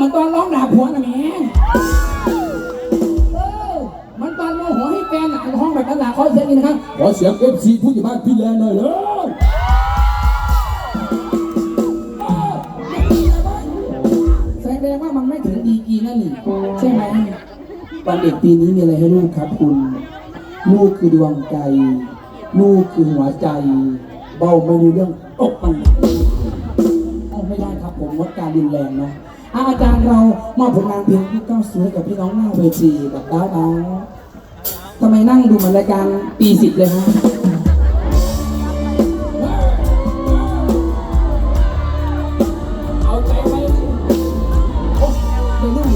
เหมือนตอนร้องด่าผัวนะแหม่เออมันตอนโมโหให้แฟนหนาห้องแบบนั้นหนาขอเสียงอีกนะครับขอเสียงเอฟซีผู้ใหญ่บ้านพี่แลนหน่อยเลยแสดงว่ามันไม่ถึงดีกรีนั่นนี่ใช่ไหมวันเด็กปีนี้มีอะไรให้ลูกครับคุณ ลูกคือดวงใจ ลูกคือหัวใจ เบาไม่รู้เรื่องตกมันเอาไม่ได้ครับผมงดการรุนแรงนะ อะอาจารย์เรามอบผลงานเพลงที่ก้าสวยกับพี่น้องหน้าเวทีกับดาวดาวทำไมนั่งดูเหมือนรายการปีสิบเลยฮะเอาใจไปโอ้เดี๋ยวนู่น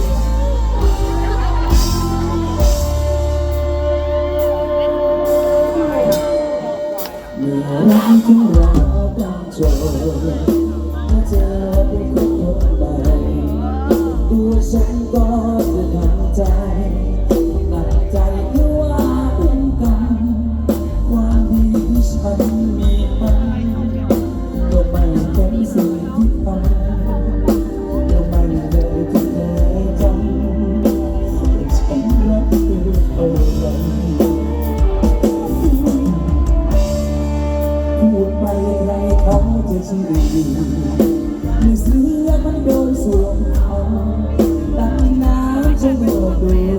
เมื่อรักของเราดังโจถ้าเธอไปคบคนใหม่ตัว ฉันก็จะทำใจ จะโดนดู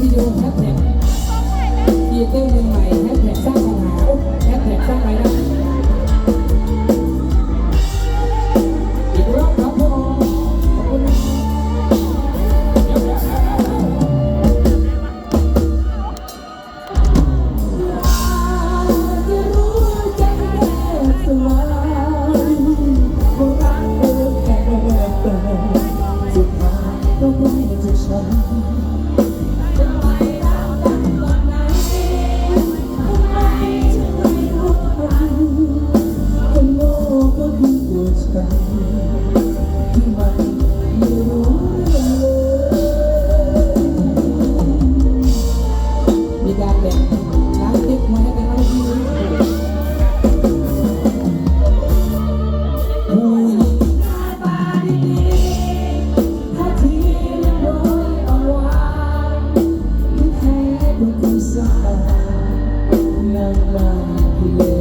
วิดีโอแฮชแท็กเกียร์เตอร์เมืองใหม่แฮชแท็กสร้างปัญหาแฮชแท็กสร้างรายได้อีกรอบครับผมขอบคุณนะสุดท้ายก็ไม่จะฉัน มากที่เล